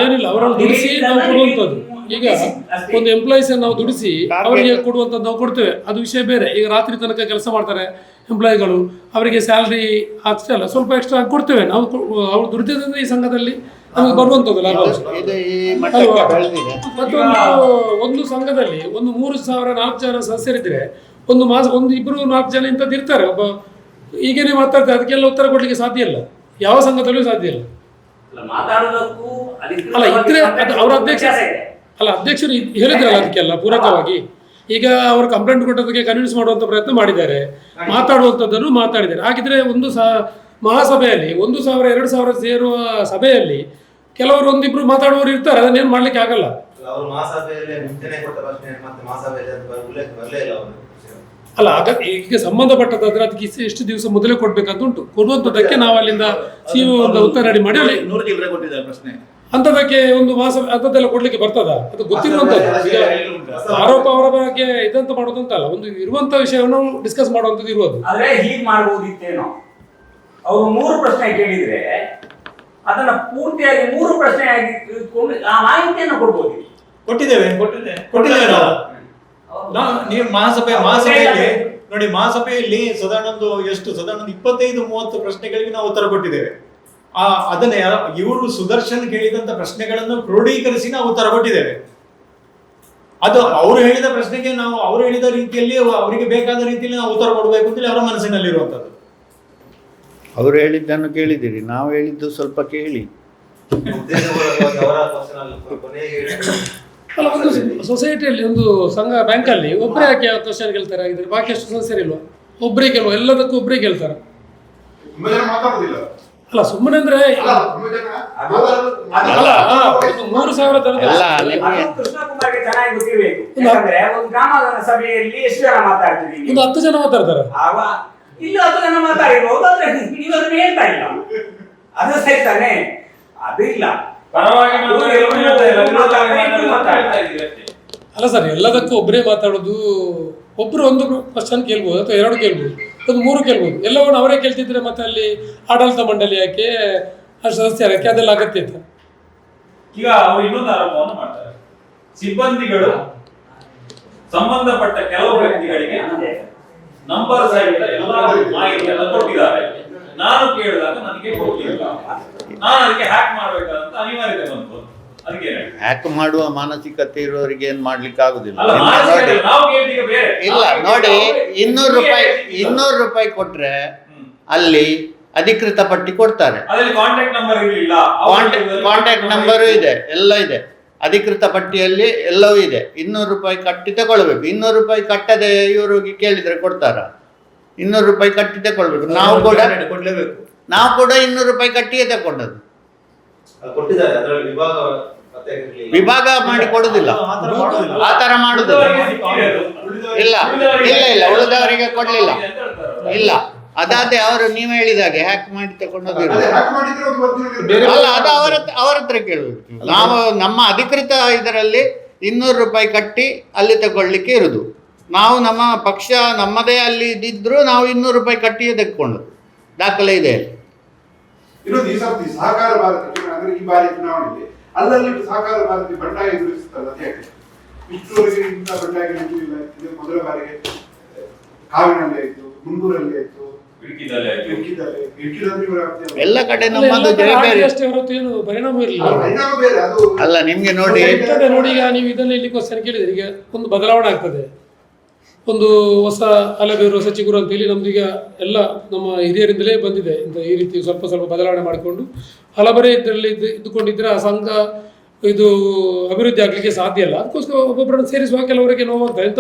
Speaker 6: ಏನಿಲ್ಲ ಅವರನ್ನು ದುಡಿಸಿ ನಾವು ಕೊಡುವಂಥದ್ದು. ಈಗ ಒಂದು ಎಂಪ್ಲಾಯೀಸ್ ನಾವು ದುಡಿಸಿ ಅವರಿಗೆ ಕೊಡುವಂಥದ್ದು ನಾವು ಕೊಡ್ತೇವೆ. ಅದು ವಿಷಯ ಬೇರೆ. ಈಗ ರಾತ್ರಿ ತನಕ ಕೆಲಸ ಮಾಡ್ತಾರೆ ಎಂಪ್ಲಾಯಿಗಳು ಅವರಿಗೆ ಸ್ಯಾಲ್ರಿ ಅಷ್ಟೇ ಅಲ್ಲ ಸ್ವಲ್ಪ ಎಕ್ಸ್ಟ್ರಾ ಕೊಡ್ತೇವೆ. ನಾವು ಅವ್ರು ದುಡಿತದಂದ್ರೆ ಈ ಸಂಘದಲ್ಲಿ ನಮಗೆ ಬರುವಂಥದ್ದು ಲಾಭ.
Speaker 5: ಇದು ಈ ಮಟ್ಟಕ್ಕೆ ಬೆಳೆದಿದೆ.
Speaker 6: ಮತ್ತೊಂದು ಒಂದು ಸಂಘದಲ್ಲಿ ಒಂದು ಮೂರು ಸಾವಿರ ನಾಲ್ಕು ಜನ ಸದಸ್ಯರಿದ್ರೆ ಒಂದು ಮಾಸ ಒಂದು ಇಬ್ಬರು ನಾಲ್ಕು ಜನ ಇಂಥದ್ದು ಇರ್ತಾರೆ. ಒಬ್ಬ ಈಗೇನೆ ಮಾತಾಡ್ತಾರೆ ಅದಕ್ಕೆಲ್ಲ ಉತ್ತರ ಕೊಡ್ಲಿಕ್ಕೆ ಸಾಧ್ಯ ಇಲ್ಲ. ಯಾವ ಸಂಘದಲ್ಲೂ ಸಾಧ್ಯ ಇಲ್ಲ.
Speaker 7: ಅಲ್ಲ,
Speaker 6: ಇದ್ರೆ ಅದು ಅವ್ರ ಅಧ್ಯಕ್ಷ ಅಲ್ಲ ಅಧ್ಯಕ್ಷರು ಹೇಳಿದ್ರಲ್ಲ ಅದಕ್ಕೆಲ್ಲ ಪೂರಕವಾಗಿ. ಈಗ ಅವರು ಕಂಪ್ಲೇಂಟ್ ಕೊಟ್ಟದಕ್ಕೆ ಕನ್ವಿನ್ಸ್ ಮಾಡುವಂತ ಪ್ರಯತ್ನ ಮಾಡಿದ್ದಾರೆ. ಮಾತಾಡುವಂಥದ್ದನ್ನು ಮಾತಾಡಿದ್ದಾರೆ. ಹಾಗಿದ್ರೆ ಒಂದು ಸಹ ಮಹಾಸಭೆಯಲ್ಲಿ ಒಂದು ಸಾವಿರ ಎರಡು ಸಾವಿರ ಸೇರುವ ಸಭೆಯಲ್ಲಿ ಕೆಲವರು ಒಂದಿಬ್ರು ಮಾತಾಡುವವರು ಇರ್ತಾರೆ. ಅದನ್ನೇನು ಮಾಡ್ಲಿಕ್ಕೆ ಆಗಲ್ಲ.
Speaker 9: ಅವರು ಮಹಾಸಭೆಯಲ್ಲಿ ಮುಂಚೆನೆ ಕೊಟ್ಟ ಪ್ರಶ್ನೆ ಮತ್ತೆ ಮಹಾಸಭೆಯಲ್ಲಿ ಅದು ಉಲ್ಲೇಖ ಬರಲೇ ಇಲ್ಲ ಅವರು.
Speaker 6: ಅಲ್ಲ ಆಗ ಈಗ ಸಂಬಂಧಪಟ್ಟದಾದ್ರೆ ಅದಕ್ಕೆ ಎಷ್ಟು ದಿವಸ ಮೊದಲೇ ಕೊಡ್ಬೇಕಂತ ಉಂಟು. ಕೊಡುವಂಥದ್ದಕ್ಕೆ ನಾವು ಅಲ್ಲಿಂದ ಸಿ ಒಂದು ಉತ್ತರ ರೆಡಿ ಮಾಡಿ. ಅಲ್ಲಿ
Speaker 8: ನೂರು ಕೊಟ್ಟಿದ್ದಾರೆ ಪ್ರಶ್ನೆ.
Speaker 6: ಅಂಥದಕ್ಕೆ ಒಂದು ಮಾಸ ಅಂಥದ್ದೆಲ್ಲ ಕೊಡ್ಲಿಕ್ಕೆ ಬರ್ತದ? ಅದು ಗೊತ್ತಿರುವಂಥದ್ದು. ಈಗ ಆರೋಪ ಅವರ ಬಗ್ಗೆ ಇದಂತ ಮಾಡೋದಂತಲ್ಲ ಒಂದು ಇರುವಂತ ವಿಷಯವನ್ನು ಡಿಸ್ಕಸ್ ಮಾಡುವಂಥದ್ದು ಇರುವುದು.
Speaker 7: ಆದ್ರೆ ಹೀಗ್ ಮಾಡ್ಬೋದಿತ್ತೇನೋ? ಅವರು ಮೂರು ಪ್ರಶ್ನೆ ಕೇಳಿದ್ರೆ ಅದನ್ನ ಪೂರ್ತಿಯಾಗಿ ಮೂರು ಪ್ರಶ್ನೆ ಆಗಿ ಆ ಮಾಹಿತಿಯನ್ನು ಕೊಡ್ಬೋದು
Speaker 2: ಕೊಟ್ಟಿದ್ದೇವೆ. ಕೊಟ್ಟಿದ್ದೇವೆ. ನಾವು. ನಾವು ನೀವು ಮಹಾಸಭೆ ಮಹಾಸಭೆಯಲ್ಲಿ ನೋಡಿ ಮಹಾಸಭೆಯಲ್ಲಿ ಸಾಧಾರಣ ಒಂದು ಎಷ್ಟು ಸಾಧಾರಣ ಒಂದು ಇಪ್ಪತ್ತೈದು ಮೂವತ್ತು ಪ್ರಶ್ನೆಗಳಿಗೆ ನಾವು ಉತ್ತರ ಕೊಟ್ಟಿದ್ದೇವೆ. ಆ ಅದನ್ನ ಯಾರ- ಇವರು ಸುದರ್ಶನ್ ಕೇಳಿದಂತ ಪ್ರಶ್ನೆಗಳನ್ನು ಕ್ರೋಢೀಕರಿಸಿ ನಾವು ಉತ್ತರ ಕೊಟ್ಟಿದ್ದೇವೆ. ಅದು ಅವರು ಹೇಳಿದ ಪ್ರಶ್ನೆಗೆ ನಾವು ಅವರು ಹೇಳಿದ ರೀತಿಯಲ್ಲಿ ಅವರಿಗೆ ಬೇಕಾದ ರೀತಿಯಲ್ಲಿ ನಾವು ಉತ್ತರ ಕೊಡಬೇಕು ಅಂತೇಳಿ ಅವರ ಮನಸ್ಸಿನಲ್ಲಿರುವಂತದ್ದು
Speaker 5: ಅವರು ಹೇಳಿದ್ದನ್ನು ಕೇಳಿದಿರಿ ನಾವು ಹೇಳಿದ್ದು ಸ್ವಲ್ಪ ಕೇಳಿ.
Speaker 9: ಅಲ್ಲಿ
Speaker 6: ಒಂದು ಸೊಸೈಟಿಯಲ್ಲಿ ಒಂದು ಸಂಘ ಬ್ಯಾಂಕಲ್ಲಿ ಒಬ್ಬರೇ ಯಾಕೆ ಕ್ವಶನ್ ಕೇಳ್ತಾರೆ? ಆಗಿದ್ರೆ ಬಾಕಿ ಎಷ್ಟು ಸದಸ್ಯರಿಲ್ವಾ ಒಬ್ಬರೇ ಕೇಳುವ ಎಲ್ಲದಕ್ಕೂ ಒಬ್ಬರೇ ಕೇಳ್ತಾರೆ. ಅಲ್ಲ ಸುಮ್ಮನೆ ಅಂದ್ರೆ
Speaker 4: ಅಲ್ಲ ತುಂಬಾ
Speaker 6: ಅಲ್ಲ ಒಂದು ಮೂರು ಸಾವಿರ ತರದ
Speaker 7: ಸಭೆಯಲ್ಲಿ ಎಷ್ಟು ಜನ ಮಾತಾಡ್ತೀವಿ
Speaker 6: ಒಂದು ಹತ್ತು ಜನ ಮಾತಾಡ್ತಾರೆ.
Speaker 7: ಆಗ ಇಲ್ಲ ಹತ್ತು ಜನ ಮಾತಾಡಿರ್ಬೋದು ಆದ್ರೆ ನೀವು ಅದನ್ನ ಹೇಳ್ತಾ ಇಲ್ಲ. ಅದು ಸರಿ ತಾನೆ? ಅದು ಇಲ್ಲ.
Speaker 3: ಪರವಾಗಿ.
Speaker 6: ಅಲ್ಲ ಸರ್ ಎಲ್ಲದಕ್ಕೂ ಒಬ್ಬರೇ ಮಾತಾಡೋದು ಒಬ್ರು ಒಂದು ಕ್ವಶನ್ ಕೇಳ್ಬೋದು ಅಥವಾ ಎರಡು ಕೇಳ್ಬೋದು ಒಂದು ಮೂರು ಕೇಳ್ಬೋದು. ಎಲ್ಲವನ್ನು ಅವರೇ ಕೇಳ್ತಿದ್ರೆ ಮತ್ತೆ ಅಲ್ಲಿ ಆಡಳಿತ ಮಂಡಳಿ ಯಾಕೆ ಆ ಸದಸ್ಯರ ಯಾಕೆ ಅದೆಲ್ಲ ಅಗತ್ಯ ಇತ್ತು
Speaker 3: ಈಗ ಅವರು ಇನ್ನೊಂದು ಆರೋಪವನ್ನು ಮಾಡ್ತಾರೆ. ಸಿಬ್ಬಂದಿಗಳು ಸಂಬಂಧಪಟ್ಟ ಕೆಲವು ವ್ಯಕ್ತಿಗಳಿಗೆ ನಂಬರ್ ಸಹಿತ ಎಲ್ಲ ಮಾಹಿತಿಯನ್ನು ಕೊಟ್ಟಿದ್ದಾರೆ. ನಾನು ಕೇಳಿದಾಗ ನನಗೆ ಗೊತ್ತಿಲ್ಲ. ನಾನು ಅದಕ್ಕೆ ಹ್ಯಾಕ್ ಮಾಡ್ಬೇಕಾದಂತ ಅನಿವಾರ್ಯತೆ ಬಂತು. ಅದಕ್ಕೆ
Speaker 5: ಹ್ಯಾಕ್ ಮಾಡುವ ಮಾನಸಿಕತೆ ಇರೋರಿಗೆ ಏನ್ ಮಾಡ್ಲಿಕ್ಕೆ ಆಗುದಿಲ್ಲ? ಇಲ್ಲ ನೋಡಿ ಇನ್ನೂರು ರೂಪಾಯಿ. ಇನ್ನೂರು ರೂಪಾಯಿ ಕೊಟ್ರೆ ಅಲ್ಲಿ ಅಧಿಕೃತ ಪಟ್ಟಿ ಕೊಡ್ತಾರೆ.
Speaker 3: ನಂಬರ್
Speaker 5: ಕಾಂಟ್ಯಾಕ್ಟ್ ನಂಬರು ಇದೆ ಎಲ್ಲ ಇದೆ. ಅಧಿಕೃತ ಪಟ್ಟಿಯಲ್ಲಿ ಎಲ್ಲವೂ ಇದೆ. ಇನ್ನೂರು ರೂಪಾಯಿ ಕಟ್ಟಿ ತಗೊಳ್ಬೇಕು. ಇನ್ನೂರು ರೂಪಾಯಿ ಕಟ್ಟದೆ ಇವರಿಗೆ ಕೇಳಿದ್ರೆ ಕೊಡ್ತಾರ? ಇನ್ನೂರು ರೂಪಾಯಿ ಕಟ್ಟಿ ತಗೊಳ್ಬೇಕು ನಾವು ಕೂಡ
Speaker 8: ಕೊಡ್ಲೇಬೇಕು
Speaker 5: ನಾವು ಕೂಡ ಇನ್ನೂರು ರೂಪಾಯಿ ಕಟ್ಟಿಯೇ ತಗೊಂಡದ್ದು
Speaker 9: ಅದು ಕೊಟ್ಟಿದ್ದಾರೆ ಅದರಲ್ಲಿ ವಿಭಾಗ ಪ್ರತ್ಯೇಕ ಇರ್ಲಿಲ್ಲ.
Speaker 5: ವಿಭಾಗ ಮಾಡಿ ಕೊಡುದಿಲ್ಲ.
Speaker 2: ಆ
Speaker 5: ತರ ಮಾಡುದು ಇಲ್ಲ ಇಲ್ಲ ಇಲ್ಲ ಉಳಿದವರಿಗೆ ಕೊಡ್ಲಿಲ್ಲ. ಇಲ್ಲ ಅದಾದ್ರೆ ಅವರು ನೀವು ಹೇಳಿದಾಗೆ ಹ್ಯಾಕ್ ಮಾಡಿ ತಗೊಂಡೋದಿಲ್ಲ. ಅಲ್ಲ ಅದು ಅವರ ಅವರ ಹತ್ರ ಕೇಳಬೇಕು ನಾವು ನಮ್ಮ ಅಧಿಕೃತ ಇದರಲ್ಲಿ ಇನ್ನೂರು ರೂಪಾಯಿ ಕಟ್ಟಿ ಅಲ್ಲಿ ತಗೊಳ್ಳಿಕ್ಕೆ ಇರುದು. ನಾವು ನಮ್ಮ ಪಕ್ಷ ನಮ್ಮದೇ ಅಲ್ಲಿ ಇದ್ದಿದ್ರು ನಾವು ಇನ್ನೂರು ರೂಪಾಯಿ ಕಟ್ಟಿಯೇ ತೆಕ್ಕೊಂಡು ದಾಖಲೆ ಇದೆ
Speaker 4: ಇನ್ನೊಂದು ಈ ಸರ್ತಿ ಸಹಕಾರ ಭಾರತ ಅಂದ್ರೆ ಈ ಬಾರಿ ಚುನಾವಣೆಯಲ್ಲಿ ಅಲ್ಲಲ್ಲಿ ಸಹಕಾರ ಭಾರತಿ ಬಂಡಾಯ ಎದುರಿಸುತ್ತಲ್ಲ ಅದೇ ಯಾಕೆ? ಇಷ್ಟುವರೆಗೆ ಇಂಥ ಬಂಡಾಯ ಎದುರಿಲ್ಲ ಇದು ಮೊದಲ ಬಾರಿಗೆ ಕಾವಿನಲ್ಲಿ ಆಯ್ತು ಮುಂದೂರಲ್ಲಿ ಆಯ್ತು
Speaker 3: ಕಿಟಕಿದಲ್ಲಿ ಆಯ್ತು.
Speaker 4: ಇರ್ಕಿದಲ್ಲಿ ಇರ್ಕಿದಲ್ಲಿ ಇವರು ಆಗ್ತಿಲ್ಲ.
Speaker 5: ಎಲ್ಲ ಕಡೆ
Speaker 6: ಅಲ್ಲ,
Speaker 5: ನಮ್ಮದು
Speaker 4: ಅಲ್ಲ,
Speaker 6: ಇರಲಿಲ್ಲ.
Speaker 4: ಪರಿಣಾಮ ಬೇರೆ ಅದು
Speaker 5: ಅಲ್ಲ ನಿಮ್ಗೆ ನೋಡಿ.
Speaker 6: ನೋಡಿ ಈಗ ನೀವು ಇದನ್ನ ಇಲ್ಲಿ ಕ್ವಶನ್ ಕೇಳಿದ್ರೆ ಈಗ ಒಂದು ಬದಲಾವಣೆ ಆಗ್ತದೆ. ಒಂದು ಹೊಸ ಅಲೆಬೇರು ಸಚಿವರು ಚಿಗುರು ಅಂತ ಹೇಳಿ ನಮ್ದು ಈಗ ಎಲ್ಲ ನಮ್ಮ ಹಿರಿಯರಿಂದಲೇ ಬಂದಿದೆ ಇಂಥ ಈ ರೀತಿ ಸ್ವಲ್ಪ ಸ್ವಲ್ಪ ಬದಲಾವಣೆ ಮಾಡಿಕೊಂಡು ಹಲಬರೇ ಇದರಲ್ಲಿ ಇದ್ದು ಇದ್ದುಕೊಂಡಿದ್ರೆ ಆ ಸಂಘ ಇದು ಅಭಿವೃದ್ಧಿ ಆಗಲಿಕ್ಕೆ ಸಾಧ್ಯ ಇಲ್ಲ. ಅದಕ್ಕೋಸ್ಕರ ಒಬ್ಬೊಬ್ಬರನ್ನು ಸೇರಿಸುವ ಕೆಲವರಿಗೆ ನೋವಾಗ್ತದೆ ಎಂತ.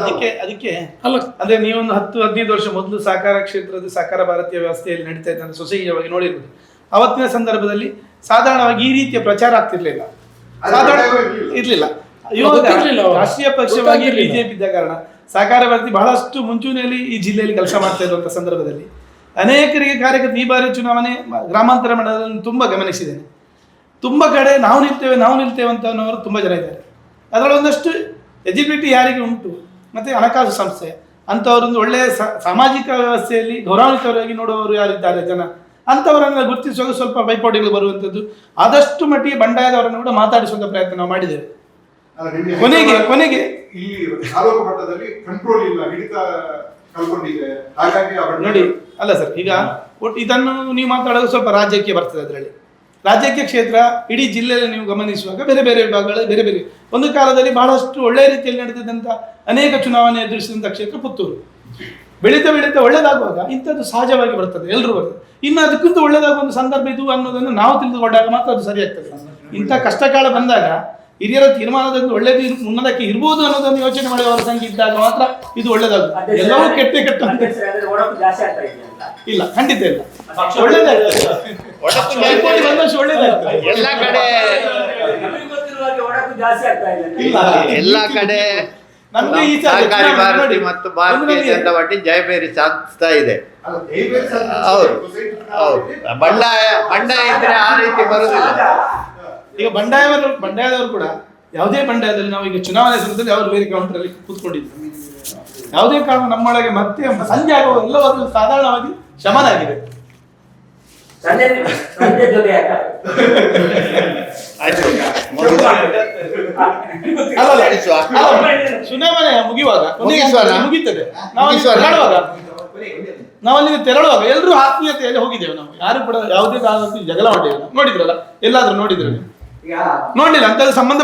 Speaker 10: ಅದಕ್ಕೆ ಅದಕ್ಕೆ
Speaker 6: ಅಲ್ಲ.
Speaker 10: ಅಂದ್ರೆ ನೀವೊಂದು ಹತ್ತು ಹದಿನೈದು ವರ್ಷ ಮೊದಲು ಸಹಕಾರ ಕ್ಷೇತ್ರದ ಸಹಕಾರ ಭಾರತೀಯ ವ್ಯವಸ್ಥೆಯಲ್ಲಿ ನಡೀತಾ ಇದ್ದ ಸೊಸೈಟಿಯಾಗಿ ನೋಡಿರ್ಬೋದು. ಅವತ್ತಿನ ಸಂದರ್ಭದಲ್ಲಿ ಸಾಧಾರಣವಾಗಿ ಈ ರೀತಿಯ ಪ್ರಚಾರ ಆಗ್ತಿರ್ಲಿಲ್ಲ. ಸಾಧಾರಣ
Speaker 4: ಇರ್ಲಿಲ್ಲ.
Speaker 10: ಇವಾಗ ರಾಷ್ಟ್ರೀಯ ಪಕ್ಷವಾಗಿ ಬಿಜೆಪಿ ಇದ್ದ ಕಾರಣ ಸಹಕಾರ ಭಾರತಿ ಬಹಳಷ್ಟು ಮುಂಚೂಣಿಯಲ್ಲಿ ಈ ಜಿಲ್ಲೆಯಲ್ಲಿ ಕೆಲಸ ಮಾಡ್ತಾ ಇರುವಂತಹ ಸಂದರ್ಭದಲ್ಲಿ ಅನೇಕರಿಗೆ ಕಾರ್ಯಕರ್ತ ಈ ಬಾರಿ ಚುನಾವಣೆ ಗ್ರಾಮಾಂತರ ಮಂಡಲದಲ್ಲಿ ತುಂಬಾ ಗಮನಿಸಿದ್ದೇನೆ. ತುಂಬಾ ಕಡೆ ನಾವು ನಿಲ್ತೇವೆ ನಾವು ನಿಲ್ತೇವೆ ಅಂತ ಅನ್ನೋರು ತುಂಬಾ ಜನ ಇದ್ದಾರೆ. ಅದರಲ್ಲಿ ಒಂದಷ್ಟು ಎಜಿಬಿಲಿಟಿ ಯಾರಿಗೆ ಉಂಟು ಮತ್ತೆ ಹಣಕಾಸು ಸಂಸ್ಥೆ ಅಂಥವರೊಂದು ಒಳ್ಳೆಯ ಸಾಮಾಜಿಕ ವ್ಯವಸ್ಥೆಯಲ್ಲಿ ಗೌರವಾನ್ವಿತವರಾಗಿ ನೋಡುವವರು ಯಾರಿದ್ದಾರೆ ಜನ? ಅಂಥವರನ್ನು ಗುರುತಿಸುವಾಗ ಸ್ವಲ್ಪ ಪೈಪೋಟಿಗಳು ಬರುವಂಥದ್ದು. ಆದಷ್ಟು ಮಟ್ಟಿಗೆ ಬಂಡಾಯದವರನ್ನು ಕೂಡ ಮಾತಾಡಿಸುವಂಥ ಪ್ರಯತ್ನ ನಾವು ಮಾಡಿದ್ದೇವೆ. ಕೊನೆಗೆ ಕೊನೆಗೆ.
Speaker 4: ಇಲ್ಲಿ ತಾಲೂಕು ಮಟ್ಟದಲ್ಲಿ ಕಂಟ್ರೋಲ್ ಇಲ್ಲ ಹಿಡಿತ ಕಳ್ಕೊಂಡಿದೆ ಹಾಗಾಗಿ ಆ
Speaker 10: ನೋಡಿ ಅಲ್ಲ ಸರ್ ಈಗ ಒಟ್ಟು ಇದನ್ನು ನೀವು ಮಾತಾಡೋದು ಸ್ವಲ್ಪ ರಾಜ್ಯಕ್ಕೆ ಬರ್ತದೆ ಅದರಲ್ಲಿ. ರಾಜ್ಯಕ್ಕೆ ಕ್ಷೇತ್ರ ಇಡೀ ಜಿಲ್ಲೆಯಲ್ಲಿ ನೀವು ಗಮನಿಸುವಾಗ ಬೇರೆ ಬೇರೆ ವಿಭಾಗಗಳು ಬೇರೆ ಬೇರೆ. ಒಂದು ಕಾಲದಲ್ಲಿ ಬಹಳಷ್ಟು ಒಳ್ಳೆಯ ರೀತಿಯಲ್ಲಿ ನಡೆದಿದ್ದಂಥ ಅನೇಕ ಚುನಾವಣೆ ಎದುರಿಸಿದಂಥ ಕ್ಷೇತ್ರ ಪುತ್ತೂರು. ಬೆಳೀತಾ ಬೆಳೀತಾ ಒಳ್ಳೇದಾಗುವಾಗ ಇಂಥದ್ದು ಸಹಜವಾಗಿ ಬರ್ತದೆ ಎಲ್ಲರೂ ಬರ್ತದೆ. ಇನ್ನು ಅದಕ್ಕಿಂತ ಒಳ್ಳೇದಾಗುವ ಒಂದು ಸಂದರ್ಭ ಇದು ಅನ್ನೋದನ್ನು ನಾವು ತಿಳಿದುಕೊಂಡಾಗ ಮಾತ್ರ ಅದು ಸರಿಯಾಗ್ತದೆ. ಇಂಥ ಕಷ್ಟಕಾಲ ಬಂದಾಗ ಹಿರಿಯರ ತೀರ್ಮಾನದಿಂದ ಒಳ್ಳೇದು ಮುನ್ನದಕ್ಕೆ ಇರ್ಬೋದು ಅನ್ನೋದನ್ನು ಯೋಚನೆ ಮಾಡುವವರ ಸಂಖ್ಯೆ ಇದ್ದಾಗ ಮಾತ್ರ ಇದು ಒಳ್ಳೇದಾಗುತ್ತೆ ಎಲ್ಲವೂ ಕೆಟ್ಟ ಕೆಟ್ಟ ಇಲ್ಲ ಖಂಡಿತ ಇಲ್ಲ. ಒಳ್ಳೇದಾಗ್ತದೆ.
Speaker 5: ಎಲ್ಲ ಕಡೆ
Speaker 10: ಇಲ್ಲ.
Speaker 5: ಎಲ್ಲ ಕಡೆ ಸಹಕಾರಿ ಭಾರತಿ. ಮತ್ತು ಭಾರತೀಯ ಜನತಾ ಪಾರ್ಟಿ ಜಯಬೇರಿ ಸಾಧಿಸ್ತಾ ಇದೆ. ಹೌದು. ಹೌದು. ಬಂಡಾಯ ಬಂಡಾಯ ಇದ್ರೆ ಆ ರೀತಿ ಬರೋದಿಲ್ಲ.
Speaker 10: ಈಗ ಬಂಡಾಯವರು ಬಂಡಾಯದವರು ಕೂಡ ಯಾವುದೇ ಬಂಡಾಯದಲ್ಲಿ ನಾವು ಈಗ ಚುನಾವಣೆ ಸಂದರ್ಭದಲ್ಲಿ ಅವರು ಬೇರೆ ಕೌಂಟರ್ ಅಲ್ಲಿ ಕೂತ್ಕೊಂಡಿದ್ರು ಯಾವುದೇ ಕಾರಣ ನಮ್ಮೊಳಗೆ ಮತ್ತೆ ಸಂಜೆ ಆಗುವ ಎಲ್ಲವೂ ಸಾಧಾರಣವಾಗಿ ಶಮನ ಆಗಿದೆ. ಚುನಾವಣೆ ಮುಗಿಯುವಾಗ? ಮುಗಿತದೆ ನಾವು ಅಲ್ಲಿ
Speaker 5: ಮುಗಿಸುವನಾ?
Speaker 10: ತೆರಳುವಾಗ ಎಲ್ಲರೂ ಆತ್ಮೀಯತೆಯಲ್ಲಿ ಹೋಗಿದ್ದೇವೆ ನಾವು ಯಾರು ಕೂಡ ಯಾವುದೇ ಕಾರಣಕ್ಕೂ ಜಗಳ ಮಾಡಿಲ್ಲ ನೋಡಿದ್ರಲ್ಲ ಎಲ್ಲಾದ್ರೂ ನೋಡಿದ್ರೆ ನೋಡಿಲ್ಲ ಅಂತ ಸಂಬಂಧ